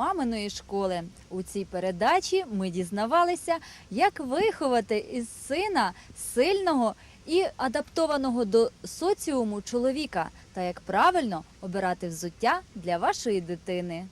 маминої школи. У цій передачі ми дізнавалися, як виховати із сина сильного і адаптованого до соціуму чоловіка та як правильно обирати взуття для вашої дитини.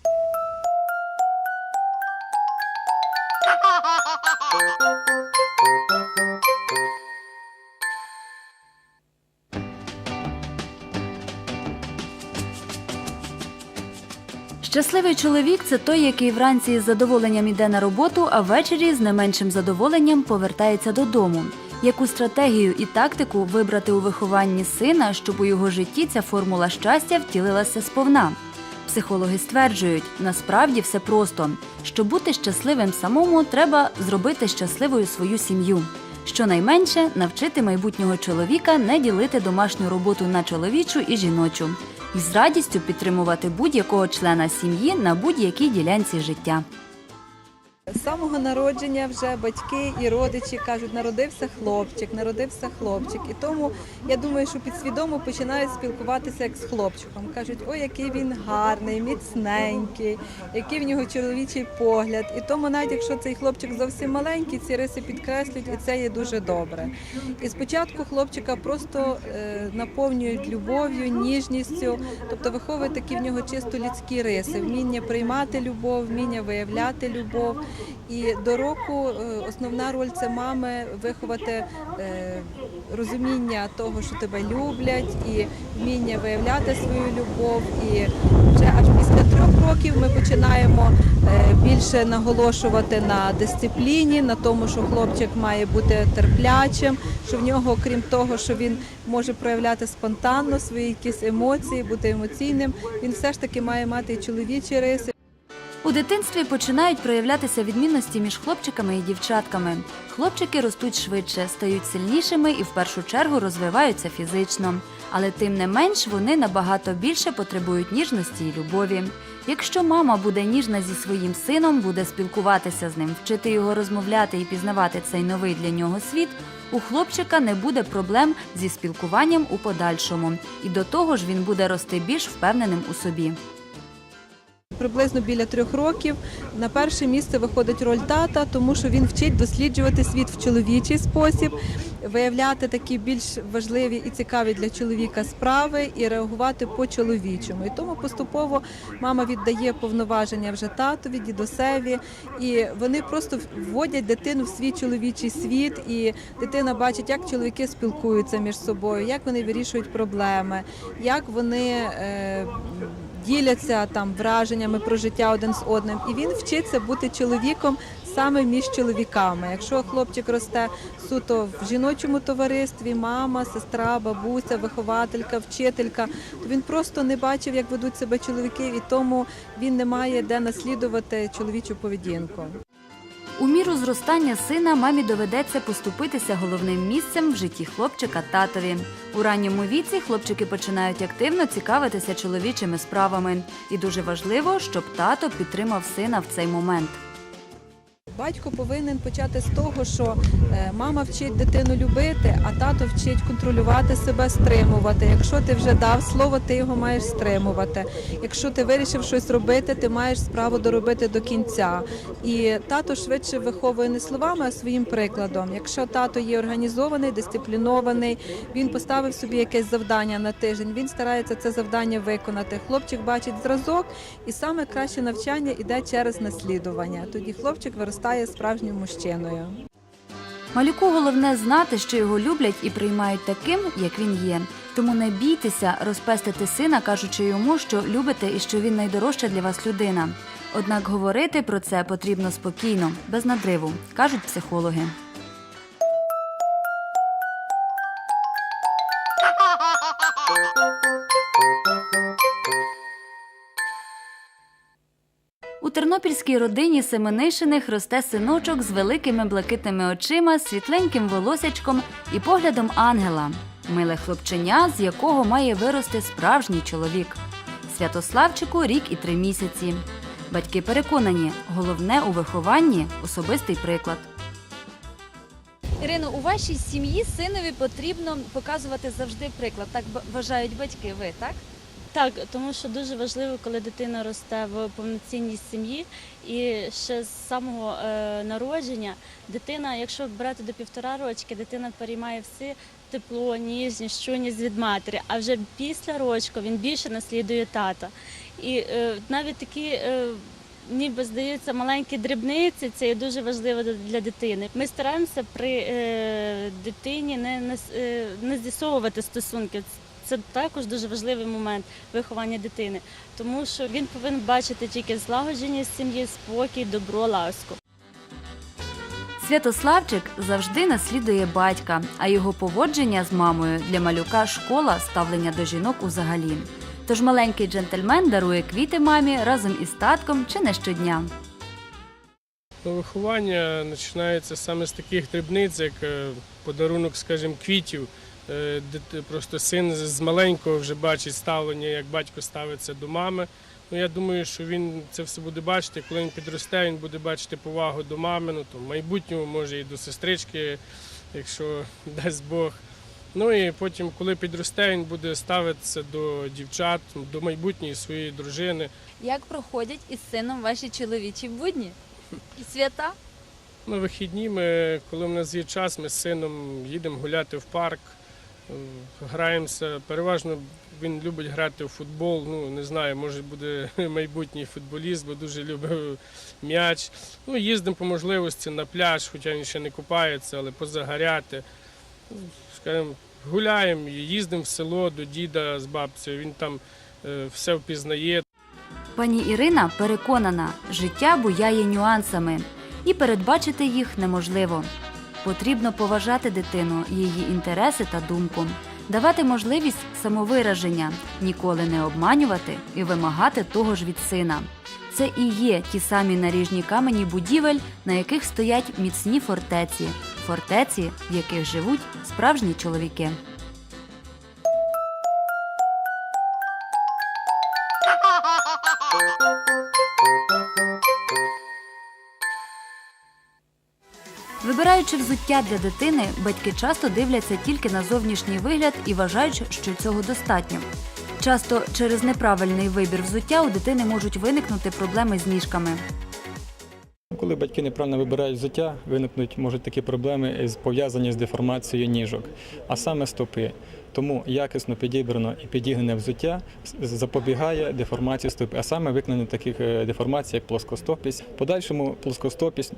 Щасливий чоловік це той, який вранці з задоволенням іде на роботу, а ввечері з не меншим задоволенням повертається додому. Яку стратегію і тактику вибрати у вихованні сина, щоб у його житті ця формула щастя втілилася сповна? Психологи стверджують, насправді все просто. Щоб бути щасливим самому, треба зробити щасливою свою сім'ю. Щонайменше навчити майбутнього чоловіка не ділити домашню роботу на чоловічу і жіночу і з радістю підтримувати будь-якого члена сім'ї на будь-якій ділянці життя. З самого народження вже батьки і родичі кажуть, народився хлопчик, народився хлопчик. І тому я думаю, що підсвідомо починають спілкуватися як з хлопчиком. Кажуть, ой, який він гарний, міцненький, який в нього чоловічий погляд. І тому, навіть якщо цей хлопчик зовсім маленький, ці риси підкреслюють, і це є дуже добре. І спочатку хлопчика просто е, наповнюють любов'ю, ніжністю, тобто виховують такі в нього чисто людські риси, вміння приймати любов, вміння виявляти любов. І до року е, основна роль це мами виховати е, розуміння того, що тебе люблять, і вміння виявляти свою любов. І вже аж після трьох років ми починаємо е, більше наголошувати на дисципліні, на тому, що хлопчик має бути терплячим, що в нього, крім того, що він може проявляти спонтанно свої якісь емоції, бути емоційним, він все ж таки має мати і чоловічі риси. У дитинстві починають проявлятися відмінності між хлопчиками і дівчатками. Хлопчики ростуть швидше, стають сильнішими і в першу чергу розвиваються фізично. Але тим не менш вони набагато більше потребують ніжності і любові. Якщо мама буде ніжна зі своїм сином, буде спілкуватися з ним, вчити його розмовляти і пізнавати цей новий для нього світ, у хлопчика не буде проблем зі спілкуванням у подальшому, і до того ж він буде рости більш впевненим у собі. Приблизно біля трьох років на перше місце виходить роль тата, тому що він вчить досліджувати світ в чоловічий спосіб, виявляти такі більш важливі і цікаві для чоловіка справи і реагувати по чоловічому. І тому поступово мама віддає повноваження вже татові, дідусеві, і вони просто вводять дитину в свій чоловічий світ, і дитина бачить, як чоловіки спілкуються між собою, як вони вирішують проблеми, як вони. Е, діляться там враженнями про життя один з одним, і він вчиться бути чоловіком саме між чоловіками. Якщо хлопчик росте суто в жіночому товаристві, мама, сестра, бабуся, вихователька, вчителька, то він просто не бачив, як ведуть себе чоловіки, і тому він не має де наслідувати чоловічу поведінку. У міру зростання сина мамі доведеться поступитися головним місцем в житті хлопчика татові. У ранньому віці хлопчики починають активно цікавитися чоловічими справами, і дуже важливо, щоб тато підтримав сина в цей момент. Батько повинен почати з того, що е, мама вчить дитину любити, а тато вчить контролювати себе, стримувати. Якщо ти вже дав слово, ти його маєш стримувати. Якщо ти вирішив щось робити, ти маєш справу доробити до кінця. І тато швидше виховує не словами, а своїм прикладом. Якщо тато є організований, дисциплінований, він поставив собі якесь завдання на тиждень. Він старається це завдання виконати. Хлопчик бачить зразок, і саме краще навчання йде через наслідування. Тоді хлопчик виростає справжнім мужчиною. Малюку головне знати, що його люблять і приймають таким, як він є. Тому не бійтеся розпестити сина, кажучи йому, що любите і що він найдорожча для вас людина. Однак говорити про це потрібно спокійно, без надриву, кажуть психологи. Тернопільській родині Семенишиних росте синочок з великими блакитними очима, світленьким волосячком і поглядом ангела. Миле хлопченя, з якого має вирости справжній чоловік. Святославчику рік і три місяці. Батьки переконані, головне у вихованні особистий приклад. Ірино, у вашій сім'ї синові потрібно показувати завжди приклад. Так вважають батьки. Ви так? Так, тому що дуже важливо, коли дитина росте в повноцінній сім'ї, і ще з самого е, народження дитина, якщо брати до півтора рочки, дитина переймає все тепло, ніжність, чуйність від матері. А вже після рочку він більше наслідує тата. І е, навіть такі. Е, Ніби здається, маленькі дрібниці це є дуже важливо для- для дитини. Ми стараємося при е, дитині не, не, е, не з'ясовувати стосунки. Це також дуже важливий момент виховання дитини, тому що він повинен бачити тільки злагодженість сім'ї, спокій, добро, ласку. Святославчик завжди наслідує батька, а його поводження з мамою для малюка школа ставлення до жінок узагалі. Тож маленький джентльмен дарує квіти мамі разом із татком чи не щодня. Виховання починається саме з таких дрібниць, як е, подарунок, скажімо, квітів. Е, Просто син з маленького вже бачить ставлення, як батько ставиться до мами. Ну, я думаю, що він це все буде бачити. Коли він підросте, він буде бачити повагу до мами, ну, то в майбутньому може і до сестрички, якщо дасть Бог. Ну і потім, коли підросте, він буде ставитися до дівчат, до майбутньої своєї дружини. Як проходять із сином ваші чоловічі будні і свята? На вихідні ми, коли в нас є час, ми з сином їдемо гуляти в парк, граємося. Переважно він любить грати в футбол. Ну не знаю, може буде майбутній футболіст, бо дуже любить м'яч. Ну, їздимо по можливості на пляж, хоча він ще не купається, але позагоряти. Скажімо, гуляємо, їздимо в село до діда з бабцею. Він там е, все впізнає. Пані Ірина переконана, життя буяє нюансами, і передбачити їх неможливо. Потрібно поважати дитину, її інтереси та думку, давати можливість самовираження, ніколи не обманювати і вимагати того ж від сина. Це і є ті самі наріжні камені будівель, на яких стоять міцні фортеці, фортеці, в яких живуть справжні чоловіки. Вибираючи взуття для дитини, батьки часто дивляться тільки на зовнішній вигляд і вважають, що цього достатньо. Часто через неправильний вибір взуття у дитини можуть виникнути проблеми з ніжками. Коли батьки неправильно вибирають взуття, виникнуть можуть такі проблеми з- пов'язані з деформацією ніжок, а саме стопи. Тому якісно підібрано і підігнене взуття запобігає деформації стопи, а саме виконання таких е, деформацій, як плоскостопість. Подальшому плоскостопість,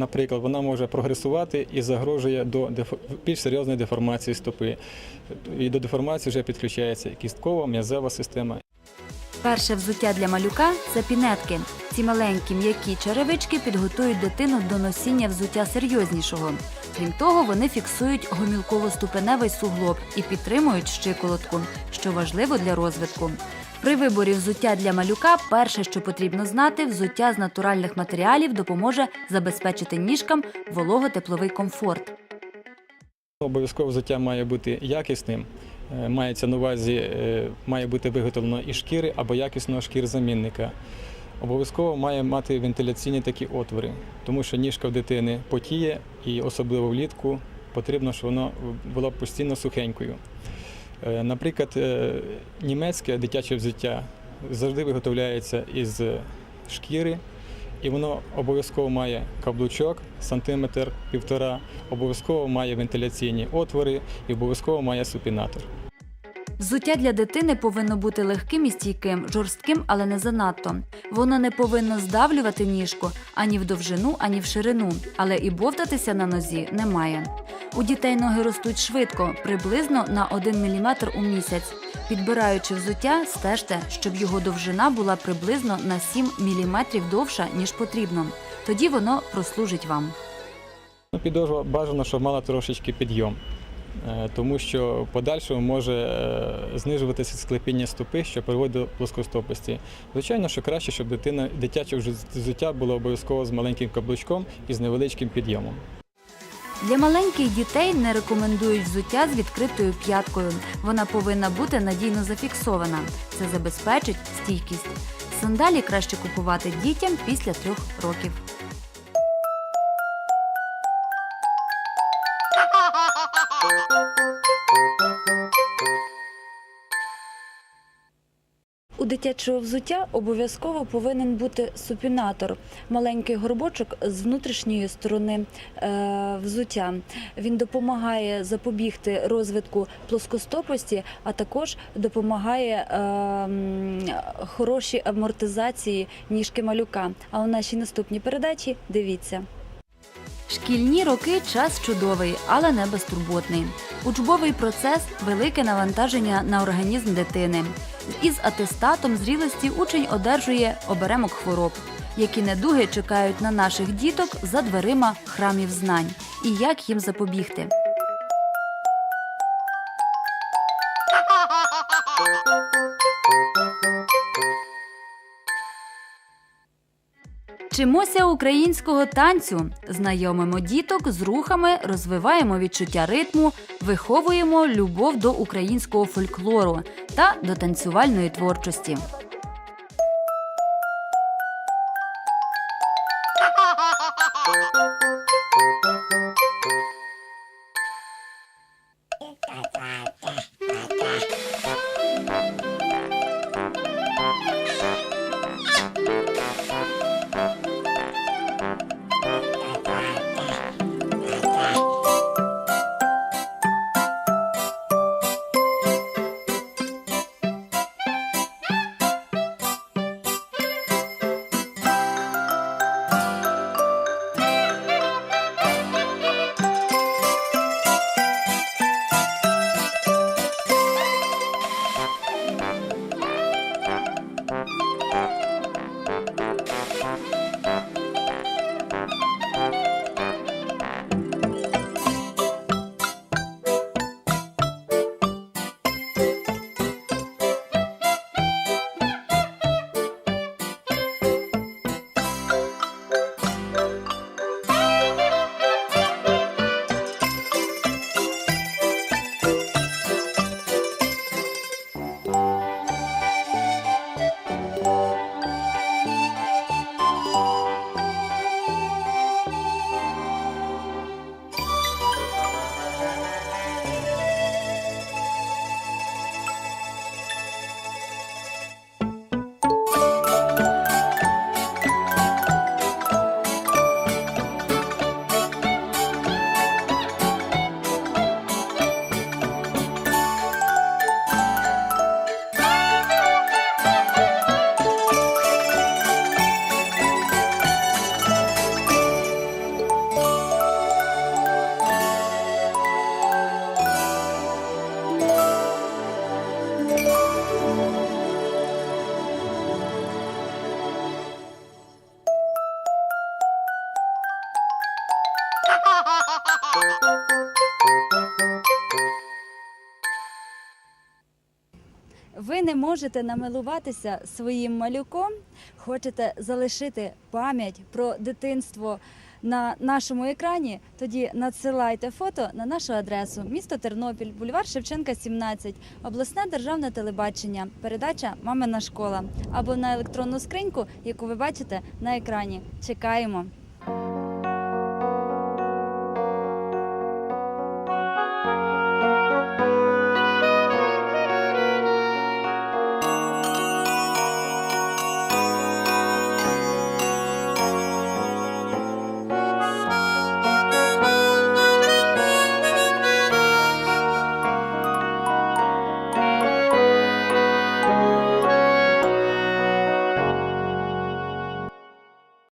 наприклад, вона може прогресувати і загрожує до більш серйозної деформації стопи. І до деформації вже підключається кісткова, м'язева система Перше взуття для малюка це пінетки. Ці маленькі м'які черевички підготують дитину до носіння взуття серйознішого. Крім того, вони фіксують гомілково-ступеневий суглоб і підтримують щиколотку, що важливо для розвитку. При виборі взуття для малюка перше, що потрібно знати, взуття з натуральних матеріалів допоможе забезпечити ніжкам волого-тепловий комфорт. Обов'язково взуття має бути якісним. Е, Мається на увазі, е, має бути виготовлено із шкіри або якісного шкірзамінника. Обов'язково має мати вентиляційні такі отвори, тому що ніжка в дитини потіє і особливо влітку потрібно, щоб воно було постійно сухенькою. Е, Наприклад, е, німецьке дитяче взуття завжди виготовляється із шкіри, і воно обов'язково має каблучок, сантиметр півтора, обов'язково має вентиляційні отвори і обов'язково має супінатор. Взуття для дитини повинно бути легким і стійким, жорстким, але не занадто. Воно не повинно здавлювати ніжку ані в довжину, ані в ширину, але і бовтатися на нозі не має. У дітей ноги ростуть швидко, приблизно на 1 мм у місяць. Підбираючи взуття, стежте, щоб його довжина була приблизно на 7 мм довша, ніж потрібно. Тоді воно прослужить вам. Ну, підошва бажано, щоб мала трошечки підйом, тому що подальшому може е, знижуватися склепіння стопи, що приводить до плоскостопості. Звичайно, що краще, щоб дитина дитяче взуття було обов'язково з маленьким каблучком і з невеличким підйомом. Для маленьких дітей не рекомендують взуття з відкритою п'яткою. Вона повинна бути надійно зафіксована. Це забезпечить стійкість. Сандалі краще купувати дітям після трьох років. Дитячого взуття обов'язково повинен бути супінатор, маленький горбочок з внутрішньої сторони е, взуття. Він допомагає запобігти розвитку плоскостопості, а також допомагає е, хорошій амортизації ніжки малюка. А у нашій наступній передачі дивіться. Шкільні роки час чудовий, але не безтурботний. Учбовий процес велике навантаження на організм дитини. Із атестатом зрілості учень одержує оберемок хвороб, які недуги чекають на наших діток за дверима храмів знань. І як їм запобігти. Вчимося українського танцю, знайомимо діток з рухами, розвиваємо відчуття ритму, виховуємо любов до українського фольклору та до танцювальної творчості. Ви не можете намилуватися своїм малюком, хочете залишити пам'ять про дитинство на нашому екрані, тоді надсилайте фото на нашу адресу місто Тернопіль, бульвар Шевченка, 17, обласне державне телебачення, передача Мамина школа або на електронну скриньку, яку ви бачите на екрані. Чекаємо.